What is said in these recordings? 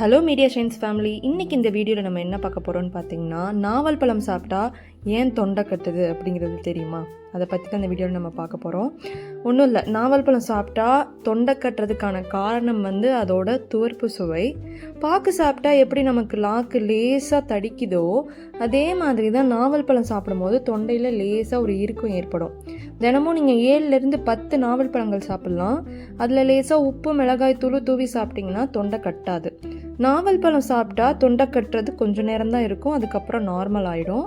Hello media science family இன்றைக்கி இந்த வீடியோவில் நம்ம என்ன பார்க்க போகிறோம்னு பார்த்தீங்கன்னா நாவல் பழம் சாப்பிட்டா ஏன் தொண்டை கட்டுது அப்படிங்கிறது தெரியுமா? அதை பற்றி தான் இந்த வீடியோவில் நம்ம பார்க்க போகிறோம் ஒன்றும் இல்லை நாவல் பழம் சாப்பிட்டா தொண்டை கட்டுறதுக்கான காரணம் வந்து அதோட துவர்ப்பு சுவை. பாக்கு சாப்பிட்டா எப்படி நமக்கு லாக்கு லேசாக தடிக்குதோ அதே மாதிரி தான் நாவல் பழம் சாப்பிடும்போது தொண்டையில் லேசாக ஒரு இறுக்கம் ஏற்படும். தினமும் நீங்கள் ஏழுலேருந்து பத்து நாவல் பழங்கள் சாப்பிட்லாம். அதில் லேசாக உப்பு மிளகாய் தூள் தூவி சாப்பிட்டிங்கன்னா தொண்டை கட்டாது. நாவல் பழம் சாப்பிட்டா தொண்டை கட்டுறது கொஞ்சம் நேரம் தான் இருக்கும் அதுக்கப்புறம் நார்மல் ஆகிடும்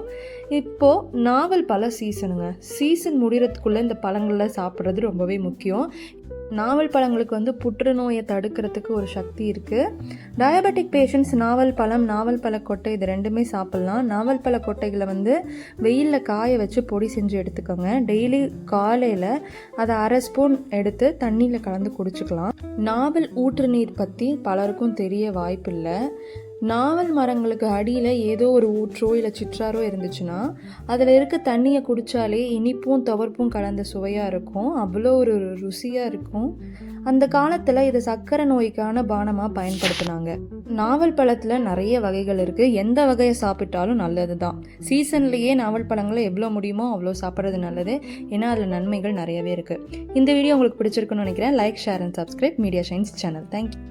இப்போது நாவல் பழ சீசனுங்க சீசன் முடிகிறதுக்குள்ளே இந்த பழங்களில் சாப்பிட்றது ரொம்பவே முக்கியம். நாவல் பழங்களுக்கு வந்து புற்றுநோயை தடுக்கிறதுக்கு ஒரு சக்தி இருக்குது டயபெட்டிக் பேஷண்ட்ஸ் நாவல் பழம் நாவல் பழக்கொட்டை இது ரெண்டுமே சாப்பிட்லாம். நாவல் பழ கொட்டைகளை வந்து வெயிலில் காய வச்சு பொடி செஞ்சு எடுத்துக்கோங்க. டெய்லி காலையில் அதை அரை ஸ்பூன் எடுத்து தண்ணியில் கலந்து குடிச்சுக்கலாம். நாவல் ஊற்று நீர் பற்றி பலருக்கும் தெரிய வாய்ப்பில்லை. நாவல் மரங்களுக்கு அடியில் ஏதோ ஒரு ஊற்றோ இல்லை சிற்றாரோ இருந்துச்சுன்னா அதில் இருக்க தண்ணியை குடித்தாலே இனிப்பும் துவர்ப்பும் கலந்த சுவையாக இருக்கும் அவ்வளோ ஒரு ருசியாக இருக்கும். அந்த காலத்தில் இதை சர்க்கரை நோய்க்கான பானமாக பயன்படுத்தினாங்க. நாவல் பழத்தில் நிறைய வகைகள் இருக்குது எந்த வகையை சாப்பிட்டாலும் நல்லது தான் சீசன்லேயே நாவல் பழங்களை எவ்வளோ முடியுமோ அவ்வளோ சாப்பிட்றது நல்லது. ஏன்னா அதில் நன்மைகள் நிறையவே இருக்குது இந்த வீடியோ உங்களுக்கு பிடிச்சிருக்குன்னு நினைக்கிறேன். Like share and subscribe media science channel thank you